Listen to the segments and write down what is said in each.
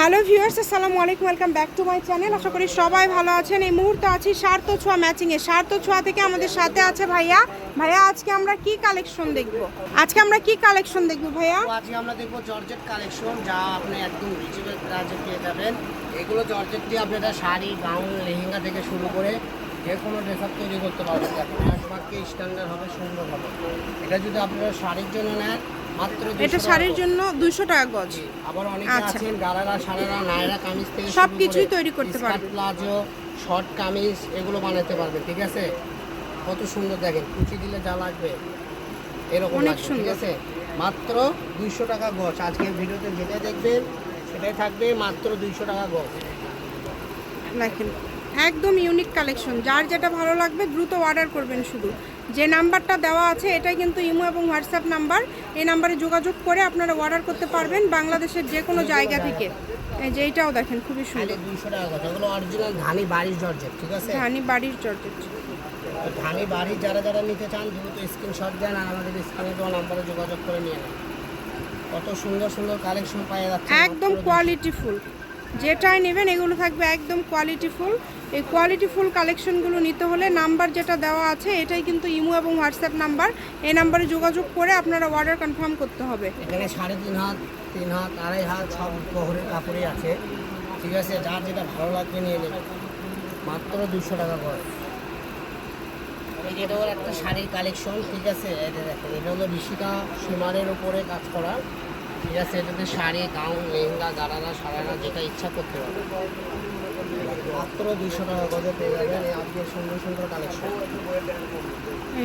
Hello viewers, আসসালামু আলাইকুম, welcome back to my channel. আশা করি সবাই ভালো আছেন। এই মুহূর্তে আছি সার্থ ছোঁয়া ম্যাচিংয়ে সার্থ ছোঁয়া থেকে আমাদের সাথে আছে ভাইয়া। ভাইয়া, আজকে আমরা কি কালেকশন দেখব? আজকে আমরা কি কালেকশন দেখব ভাইয়া? আজকে আমরা দেখব জর্জেট কালেকশন, যা আপনি একদম রিজনেবল প্রাইসে পেয়ে যাবেন। এগুলো জর্জেট দিয়ে আপনারা শাড়ি, গাউন, লেহেঙ্গা থেকে শুরু করে যে কোনো ড্রেস আপ তৈরি করতে পারবেন। দেখেন একবারকে স্ট্যান্ডার্ড হবে সুন্দর হবে। এটা যদি আপনারা শাড়ির জন্য নেন মাত্র 200 এটা টাকা শাড়ির জন্য দুশো টাকা গজ। আবার অনেকে আচ্ছা। আছেন গালারা সারারা নায়রা কামিজ থেকে সব কিছুই তৈরি করতে পারবেন। প্লাজো শর্ট কামিজ এগুলো বানাতে পারবেন ঠিক আছে? কত সুন্দর দেখেন কুচি দিলে যা লাগবে এরকম অনেক লাগবে, সুন্দর। আছে? মাত্র দুইশো টাকা গছ আজকের ভিডিওতে যেটা দেখবেন সেটাই থাকবে মাত্র দুইশো টাকা গছ দেখেন একদম ইউনিক কালেকশন যার যেটা ভালো লাগবে দ্রুত অর্ডার করবেন শুধু। যে নাম্বারটা দেওয়া আছে এটাই কিন্তু ইমো এবং হোয়াটসঅ্যাপ নাম্বার এই নাম্বারে যোগাযোগ করে আপনারা অর্ডার করতে পারবেন বাংলাদেশের যে কোনো জায়গা থেকে। এই যে এইটাও দেখেন খুবই সুন্দর। ধানি বাড়ির জর্জেট ঠিক আছে? ধানি বাড়ির জর্জেট। ধানি বাড়ির যারা যারা নিতে চান দ্রুত স্ক্রিনশট দেন আর আমাদের স্ক্রিনে দেওয়া নাম্বারে যোগাযোগ করে নিয়ে নেন। কত সুন্দর সুন্দর কালেকশন পাওয়া যাচ্ছে। একদম মাত্র কোয়ালিটিফুল যেটাই নেবেন এগুলো থাকবে একদম কোয়ালিটিফুল এই কোয়ালিটিফুল কালেকশনগুলো নিতে হলে নাম্বার যেটা দেওয়া আছে, এটাই কিন্তু ইমো এবং হোয়াটসঅ্যাপ নাম্বার এই নাম্বারে যোগাযোগ করে আপনারা অর্ডার কনফার্ম করতে হবে। এখানে সাড়ে তিন হাত তিন হাত, আড়াই হাত সব বহরের কাপড়ই আছে। ঠিক আছে, যার যেটা ভালো লাগবে নিয়ে নেবে মাত্র দুশো টাকা করে। এটা হলো একটা শাড়ির কালেকশন ঠিক আছে? এটা দেখেন, এটা হলো ঋষিকা সীমারের উপরে কাজ করা। ঠিক আছে এটাতে শাড়ি গাউন লেহেঙ্গা গারারা সারারা যেটা ইচ্ছা করতে পারবে মাত্র দুশো টাকা করে পেয়ে যাবেন এই আজকে সুন্দর সুন্দর কালেকশন।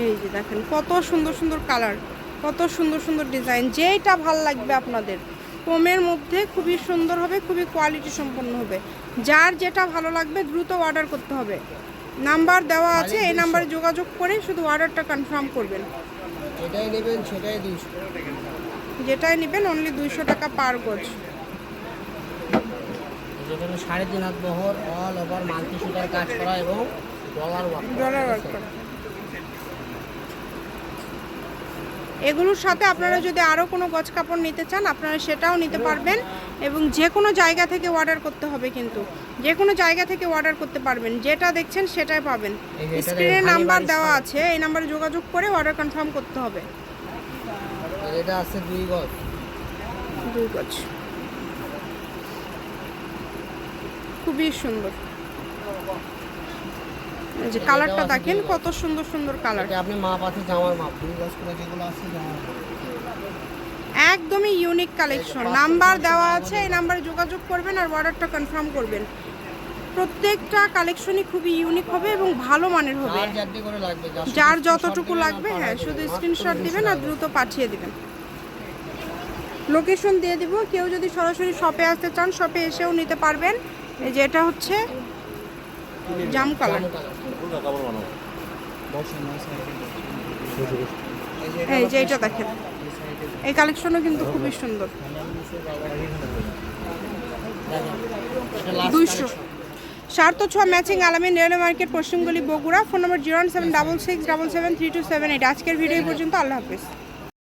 এই যে দেখেন কত সুন্দর সুন্দর কালার কত সুন্দর সুন্দর ডিজাইন যেইটা ভালো লাগবে আপনাদের। কমের মধ্যে খুবই সুন্দর হবে খুবই কোয়ালিটি সম্পন্ন হবে। যার যেটা ভালো লাগবে দ্রুত অর্ডার করতে হবে। নাম্বার দেওয়া আছে এই নাম্বারে যোগাযোগ করে শুধু অর্ডারটা কনফার্ম করবেন। এটাই নেবেন সেটাই দুশো যেটাই নেবেন অনলি দুইশো টাকা পার গজ সাড়ে তিন হাত বহর অল ওভার মাল্টি শুটার কাজ করা এবং ডলার ওয়ার্ক ডলার ওয়ার্ক করা। এগুলোর সাথে আপনারা যদি আরও কোনো গজ কাপড় নিতে চান আপনারা সেটাও নিতে পারবেন এবং যে কোনো জায়গা থেকে অর্ডার করতে হবে কিন্তু। যে কোনো জায়গা থেকে অর্ডার করতে পারবেন যেটা দেখছেন সেটাই পাবেন। স্ক্রিনে নাম্বার দেওয়া আছে এই নাম্বারে যোগাযোগ করে অর্ডার কনফার্ম করতে হবে। আর এটা আছে দুই গজ। দুই গজ। খুবই সুন্দর। যে কালারটা দেখেন কত সুন্দর সুন্দর কালার। আপনি মাপ আছে জামার মাপ দুই গজ করে যেগুলো আছে জামার একদমই ইউনিক কালেকশন নাম্বার দেওয়া আছে এই নাম্বারে যোগাযোগ করবেন আর অর্ডারটা কনফার্ম করবেন। প্রত্যেকটা কালেকশনই খুবই ইউনিক হবে এবং ভালো মানের হবে। যার যতটুকু লাগবে হ্যাঁ শুধু স্ক্রিনশট দিবেন আর দ্রুত পাঠিয়ে দিবেন। লোকেশন দিয়ে দিব কেউ যদি সরাসরি শপে আসতে চান শপে এসেও নিতে পারবেন। এই যে এটা হচ্ছে জাম কালার। এই যে এটা দেখেন এই কালেকশনও কিন্তু খুবই সুন্দর। দুইশো। সার্থ ছ matching Alamin railway market, পশ্চিমগুলি Bogura. Phone number zero seven double six double seven three two seven eight. আজকের ভিডিও পর্যন্ত। আল্লাহ হাফিজ।